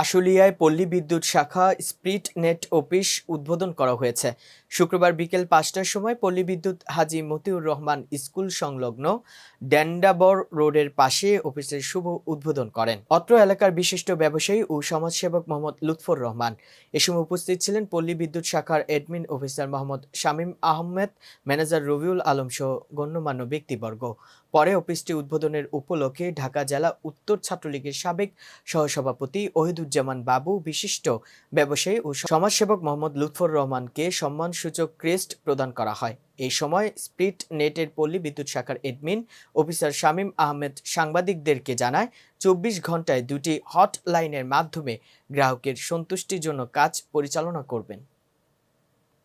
আশুলিয়ায় পল্লী বিদ্যুৎ শাখা স্প্রিট নেট অফিস উদ্বোধন করা হয়েছে। শুক্রবার বিকেল পাঁচটার সময় পল্লী বিদ্যুৎ হাজী মতিউর রহমান স্কুল সংলগ্ন ড্যান্ডাবর রোডের পাশে অফিসের শুভ উদ্বোধন করেন। অত্র এলাকার বিশিষ্ট ব্যবসায়ী ও সমাজসেবক মোহাম্মদ লুৎফর রহমান। এ সময় উপস্থিত ছিলেন পল্লী বিদ্যুৎ শাখার admin officer Mohammad Shamim Ahmed, manager Rabiul Alam সহ গণ্যমান্য ব্যক্তিবর্গ। পরে অফিসটি উদ্বোধনের উপলক্ষে ঢাকা জেলা উত্তর ছাত্রলীগের সাবেক সহসভাপতি ওহিদুজ্জামান বাবু বিশিষ্ট ব্যবসায়ী ও সমাজসেবক মোহাম্মদ লুৎফর রহমানকে সম্মানসূচক ক্রেস্ট প্রদান করা হয়। এই সময় স্প্রিট নেটের পল্লী বিদ্যুৎ শাখার এডমিন অফিসার শামীম আহমেদ সাংবাদিকদেরকে জানায় চব্বিশ ঘন্টায় দুটি হটলাইনের মাধ্যমে গ্রাহকের সন্তুষ্টির জন্য কাজ পরিচালনা করবেন।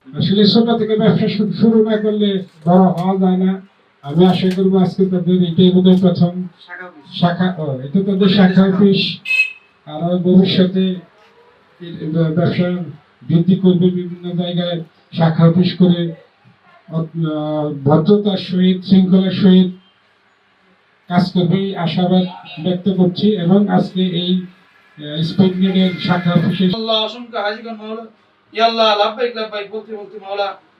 আসলে ছোট থেকে ব্যবসা শুরু না করলে বড় হওয়া যায় না। আমি আশা করব আজকে তাদের এটাই বোধ প্রথম শাখা এটা তাদের শাখা অফিস। আর ভবিষ্যতে ব্যবসা বৃদ্ধি করবে বিভিন্ন জায়গায়, শাখা অফিস করে ভদ্রতার সহিত, শৃঙ্খলার সহিত কাজ করবে আশাবাদ ব্যক্ত করছি এবং আজকে এই স্পিড শাখা অফিসে আল্লাহ অসংখ্য হাজিগণ মাওলা। ইয়া আল্লাহ লাব্বাইক লাব্বাইক বলতে বলতে ইয়া